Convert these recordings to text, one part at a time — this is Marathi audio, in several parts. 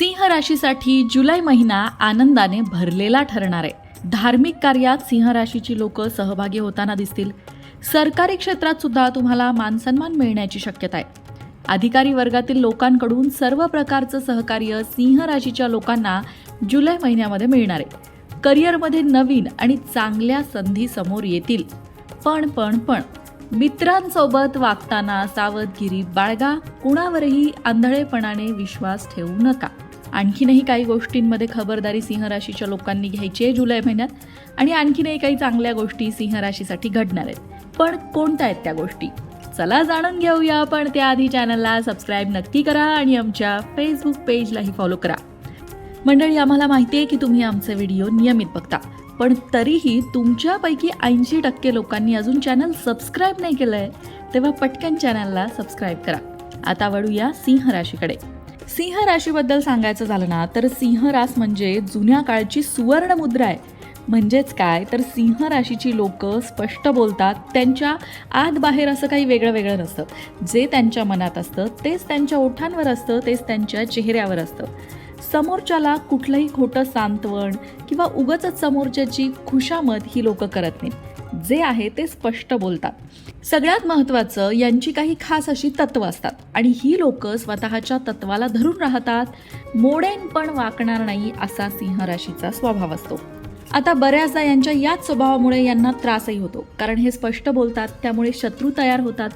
सिंह राशीसाठी जुलै महिना आनंदाने भरलेला ठरणार आहे. धार्मिक कार्यात सिंह राशीची लोक सहभागी होताना दिसतील. सरकारी क्षेत्रात सुद्धा तुम्हाला मानसन्मान मिळण्याची शक्यता आहे. अधिकारी वर्गातील लोकांकडून सर्व प्रकारचं सहकार्य सिंह राशीच्या लोकांना जुलै महिन्यामध्ये मिळणार आहे. करिअरमध्ये नवीन आणि चांगल्या संधी समोर येतील. पण पण पण मित्रांसोबत वागताना सावधगिरी बाळगा कुणावरही आंधळेपणाने विश्वास ठेवू नका. आणखीनही काही गोष्टींमध्ये खबरदारी सिंह राशीच्या लोकांनी घ्यायची आहे जुलै महिन्यात आणि आणखीनही काही चांगल्या गोष्टी सिंह राशीसाठी घडणार आहेत. पण कोणत्या आहेत त्या गोष्टी? चला जाणून घेऊया पण त्याआधी चॅनलला सबस्क्राईब नक्की करा आणि आमच्या फेसबुक पेजलाही फॉलो करा. मंडळी आम्हाला माहिती आहे की तुम्ही आमचे व्हिडिओ नियमित बघता. पण तरीही तुमच्यापैकी ऐंशी टक्के लोकांनी अजून चॅनल सबस्क्राईब नाही केलं आहे तेव्हा पटकन चॅनलला सबस्क्राईब करा. आता वळूया सिंह राशीकडे सिंह राशीबद्दल सांगायचं झालं ना तर सिंह रास म्हणजे जुन्या काळची सुवर्ण मुद्रा आहे. म्हणजेच काय? तर सिंह राशीची लोक स्पष्ट बोलतात त्यांच्या आत बाहेर असं काही वेगळं वेगळं नसतं. जे त्यांच्या मनात असतं तेच त्यांच्या ओठांवर असतं तेच त्यांच्या चेहऱ्यावर असतं. समोरच्याला कुठलंही खोटं सांत्वन किंवा उगच समोरच्याची खुशामत ही लोक करत नाहीत. जे आहे ते स्पष्ट बोलतात. सगळ्यात महत्त्वाचं यांची काही खास अशी तत्व असतात. आणि ही लोक स्वतःच्या तत्वाला धरून राहतात. मोडेन पण वाकणार नाही असा सिंह राशीचा स्वभाव असतो. आता बऱ्याचदा यांच्या याच स्वभावामुळे यांना त्रासही होतो. कारण हे स्पष्ट बोलतात त्यामुळे शत्रू तयार होतात.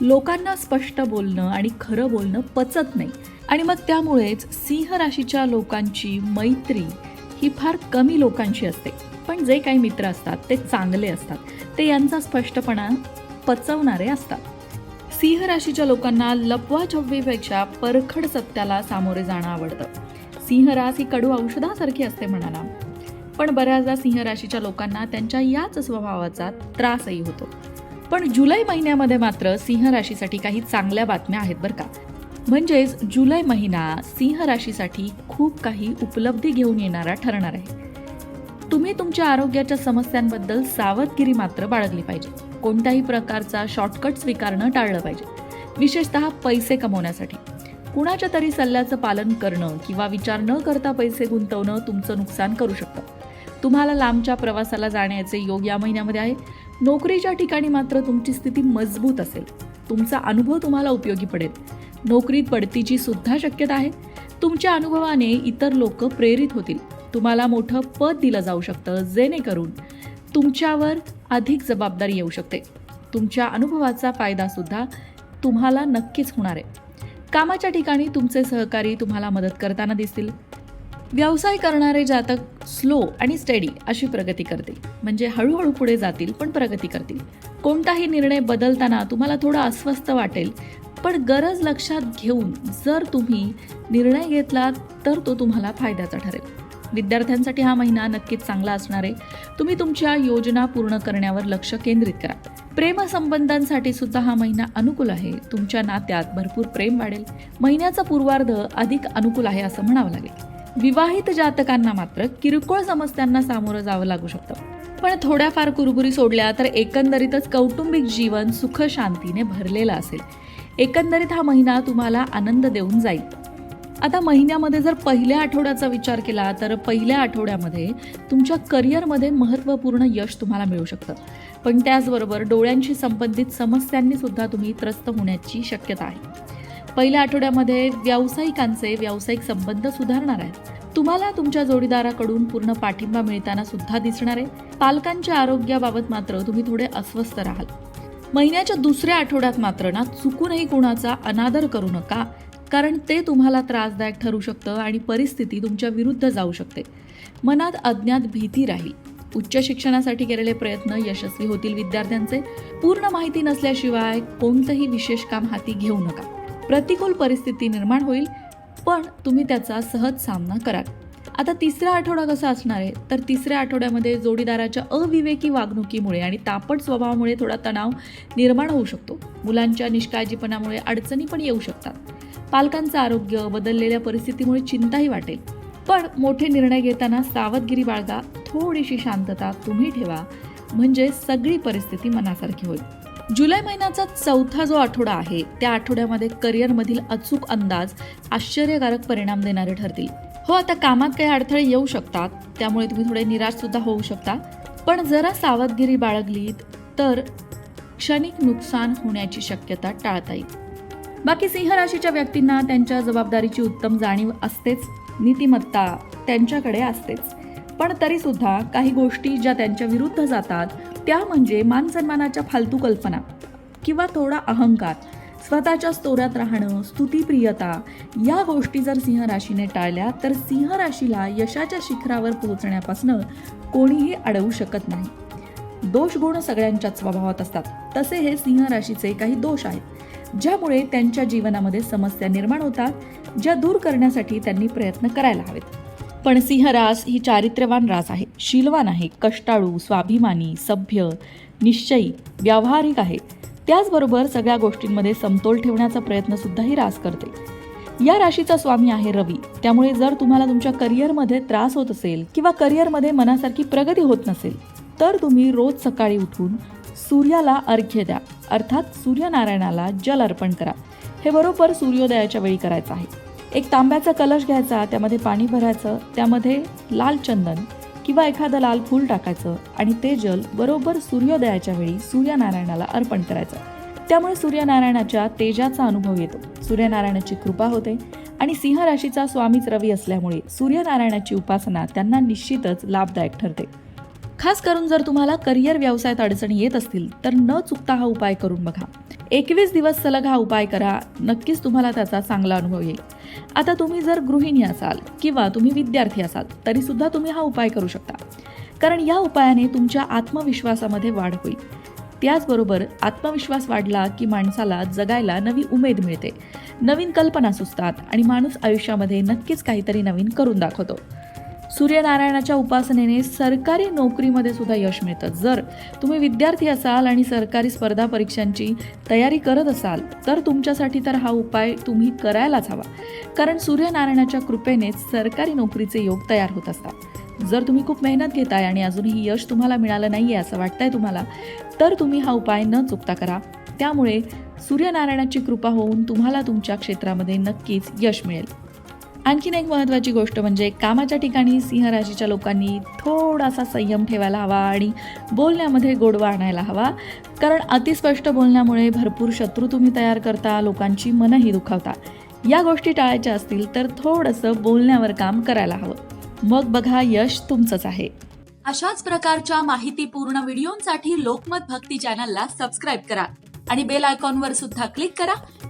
लोकांना स्पष्ट बोलणं आणि खरं बोलणं पचत नाही. आणि मग त्यामुळेच सिंह राशीच्या लोकांची मैत्री ही फार कमी लोकांशी असते. पण जे काही मित्र असतात ते चांगले असतात. ते यांचा स्पष्टपणा पचवणारे असतात. सिंह राशीच्या लोकांना लपवाछपवीपेक्षा परखड सत्याला सामोरे जाणं आवडतं. सिंहरास ही कडू औषधासारखी असते म्हणाला. पण बऱ्याचदा सिंह राशीच्या लोकांना त्यांच्या याच स्वभावाचा त्रासही होतो. पण जुलै महिन्यामध्ये मात्र सिंह राशीसाठी काही चांगल्या बातम्या आहेत बरं का. म्हणजेच जुलै महिना सिंह राशीसाठी खूप काही उपलब्धी घेऊन येणारा ठरणार आहे. तुम्ही तुमच्या आरोग्याच्या समस्यांबद्दल सावधगिरी मात्र बाळगली पाहिजे. कोणत्याही प्रकारचा शॉर्टकट स्वीकारणं टाळलं पाहिजे. विशेषतः पैसे कमवण्यासाठी. कुणाच्या तरी सल्ल्याचं पालन करणं किंवा विचार न करता पैसे गुंतवणं तुमचं नुकसान करू शकतं. तुम्हाला लांबच्या प्रवासाला जाण्याचे योग या महिन्यामध्ये आहे. नोकरीच्या ठिकाणी मात्र तुमची स्थिती मजबूत असेल. तुमचा अनुभव तुम्हाला उपयोगी पडेल. नोकरीत बढतीची सुद्धा शक्यता आहे. तुमच्या अनुभवाने इतर लोक प्रेरित होतील. तुम्हाला मोठं पद दिलं जाऊ शकतं जेणेकरून तुमच्यावर अधिक जबाबदारी येऊ शकते. तुमच्या अनुभवाचा फायदा सुद्धा तुम्हाला नक्कीच होणार आहे. कामाच्या ठिकाणी तुमचे सहकारी तुम्हाला मदत करताना दिसतील. व्यवसाय करणारे जातक स्लो आणि स्टडी अशी प्रगती करतील. म्हणजे हळूहळू पुढे जातील पण प्रगती करतील. कोणताही निर्णय बदलताना तुम्हाला थोडं अस्वस्थ वाटेल पण गरज लक्षात घेऊन जर तुम्ही निर्णय घेतला तर तो तुम्हाला फायद्याचा ठरेल. विद्यार्थ्यांसाठी हा महिना नक्कीच चांगला असणार आहे. तुम्ही तुमच्या योजना पूर्ण करण्यावर लक्ष केंद्रित करा. प्रेमसंबंधांसाठी सुद्धा हा महिना अनुकूल आहे. तुमच्या नात्यात भरपूर प्रेम वाढेल. महिन्याचा पूर्वार्ध अधिक अनुकूल आहे असं म्हणावं लागेल. विवाहित जातकांना मात्र किरकोळ समस्यांना सामोरं जावं लागू शकतं. पण थोड्याफार कुरबुरी सोडल्या तर एकंदरीतच कौटुंबिक जीवन सुख शांतीने भरलेलं असेल. एकंदरीत हा महिना तुम्हाला आनंद देऊन जाईल. आता महिन्यामध्ये जर पहिल्या आठवड्याचा विचार केला तर पहिल्या आठवड्यामध्ये तुमच्या करिअरमध्ये महत्त्वपूर्ण यश तुम्हाला मिळू शकतं. पण त्याचबरोबर डोळ्यांशी संबंधित समस्यांनी सुद्धा तुम्ही त्रस्त होण्याची शक्यता आहे. पहिल्या आठवड्यामध्ये व्यावसायिकांचे व्यावसायिक संबंध सुधारणार आहेत. तुम्हाला तुमच्या जोडीदाराकडून पूर्ण पाठिंबा मिळताना सुद्धा दिसणार आहे. पालकांच्या आरोग्याबाबत मात्र तुम्ही थोडे अस्वस्थ राहाल. महिन्याच्या दुसऱ्या आठवड्यात मात्र ना चुकूनही कुणाचा अनादर करू नका कारण ते तुम्हाला त्रासदायक ठरू शकतं आणि परिस्थिती तुमच्या विरुद्ध जाऊ शकते. मनात अज्ञात भीती राहील. उच्च शिक्षणासाठी केलेले प्रयत्न यशस्वी होतील विद्यार्थ्यांचे. पूर्ण माहिती नसल्याशिवाय कोणतंही विशेष काम हाती घेऊ नका. प्रतिकूल परिस्थिती निर्माण होईल पण तुम्ही त्याचा सहज सामना कराल. आता तिसरा आठवडा कसा असणार आहे? तर तिसऱ्या आठवड्यामध्ये जोडीदाराच्या अविवेकी वागणुकीमुळे आणि तापट स्वभावामुळे थोडा तणाव निर्माण होऊ शकतो. मुलांच्या निष्काळजीपणामुळे अडचणी पण येऊ शकतात. पालकांचं आरोग्य बदललेल्या परिस्थितीमुळे चिंताही वाटेल. पण मोठे निर्णय घेताना सावधगिरी बाळगा थोडीशी शांतता तुम्ही ठेवा. म्हणजे सगळी परिस्थिती मनासारखी होईल. जुलै महिन्याचा चौथा जो आठवडा आहे त्या आठवड्यामध्ये करिअरमधील अचूक अंदाज आश्चर्यकारक परिणाम देणारे ठरतील. हो आता कामात काही अडथळे येऊ शकतात त्यामुळे तुम्ही थोडे निराश सुद्धा होऊ शकता. पण जरा सावधगिरी बाळगलीत तर क्षणिक नुकसान होण्याची शक्यता टाळता येईल. बाकी सिंह राशीच्या व्यक्तींना त्यांच्या जबाबदारीची उत्तम जाणीव असतेच नीतिमत्ता त्यांच्याकडे असतेच. पण तरी सुद्धा काही गोष्टी ज्या त्यांच्या विरुद्ध जातात त्या म्हणजे मानसन्मानाच्या फालतू कल्पना किंवा थोडा अहंकार. स्वतःच्या स्तोऱ्यात राहणं स्तुतीप्रियता या गोष्टी जर सिंह राशीने टाळल्या तर सिंह राशीला यशाच्या शिखरावर पोहोचण्यापासून कोणीही अडवू शकत नाही. दोष गुण सगळ्यांच्याच स्वभावात असतात. तसे हे सिंह राशीचे काही दोष आहेत ज्यामुळे त्यांच्या जीवनामध्ये समस्या निर्माण होतात ज्या दूर करण्यासाठी त्यांनी प्रयत्न करायला हवेत. पण सिंह रास ही चारित्र्यवान रास आहे. शीलवान आहे कष्टाळू स्वाभिमानी सभ्य निश्चयी व्यावहारिक आहे. त्याचबरोबर सगळ्या गोष्टींमध्ये समतोल ठेवण्याचा प्रयत्नसुद्धा ही रास करते. या राशीचा स्वामी आहे रवी. त्यामुळे जर तुम्हाला तुमच्या करिअरमध्ये त्रास होत असेल किंवा करिअरमध्ये मनासारखी प्रगती होत नसेल तर तुम्ही रोज सकाळी उठून सूर्याला अर्घ्य द्या. अर्थात सूर्यनारायणाला जल अर्पण करा. हे बरोबर सूर्योदयाच्या वेळी करायचं आहे. एक तांब्याचा कलश घ्यायचा त्यामध्ये पाणी भरायचं त्यामध्ये लाल चंदन किंवा एखादं लाल फूल टाकायचं आणि ते जल बरोबर सूर्योदयाच्या वेळी सूर्यनारायणाला अर्पण करायचं. त्यामुळे सूर्यनारायणाच्या तेजाचा अनुभव येतो. सूर्यनारायणाची कृपा होते आणि सिंह राशीचा स्वामीच रवी असल्यामुळे सूर्यनारायणाची उपासना त्यांना निश्चितच लाभदायक ठरते. खास करून जर तुम्हाला करिअर व्यवसायात अडचणी येत असतील तर न चुकता हा उपाय करून बघा. एकवीस दिवस सलग हा उपाय करा नक्कीच तुम्हाला त्याचा चांगला अनुभव येईल. आता तुम्ही जर गृहिणी असाल किंवा तुम्ही विद्यार्थी असाल तरी सुद्धा तुम्ही हा उपाय करू शकता. कारण या उपायाने तुमच्या आत्मविश्वासामध्ये वाढ होईल. त्याचबरोबर आत्मविश्वास वाढला की माणसाला जगायला नवी उमेद मिळते. नवीन कल्पना सुचतात आणि माणूस आयुष्यामध्ये नक्कीच काहीतरी नवीन करून दाखवतो. सूर्यनारायणाच्या उपासनेने सरकारी नोकरीमध्ये सुद्धा यश मिळतं. जर तुम्ही विद्यार्थी असाल आणि सरकारी स्पर्धा परीक्षांची तयारी करत असाल तर तुमच्यासाठी तर हा उपाय तुम्ही करायलाच हवा. कारण सूर्यनारायणाच्या कृपेनेच सरकारी नोकरीचे योग तयार होत असतात. जर तुम्ही खूप मेहनत घेताय आणि अजूनही यश तुम्हाला मिळालं नाही आहे असं वाटतंय तुम्हाला तर तुम्ही हा उपाय न चुकता करा. त्यामुळे सूर्यनारायणाची कृपा होऊन तुम्हाला तुमच्या क्षेत्रामध्ये नक्कीच यश मिळेल. आणखीन एक महत्त्वाची गोष्ट म्हणजे कामाच्या ठिकाणी सिंह राशीच्या लोकांनी थोडासा संयम ठेवायला हवा आणि बोलण्यामध्ये गोडवा आणायला हवा. कारण अतिस्पष्ट बोलण्यामुळे भरपूर शत्रू तुम्ही तयार करता लोकांची मनही दुखावता. या गोष्टी टाळायच्या असतील तर थोडंसं बोलण्यावर काम करायला हवं. मग बघा यश तुमचंच आहे. अशाच प्रकारच्या माहितीपूर्ण व्हिडिओंसाठी लोकमत भक्ती चॅनलला सबस्क्राईब करा आणि बेल आयकॉनवर सुद्धा क्लिक करा.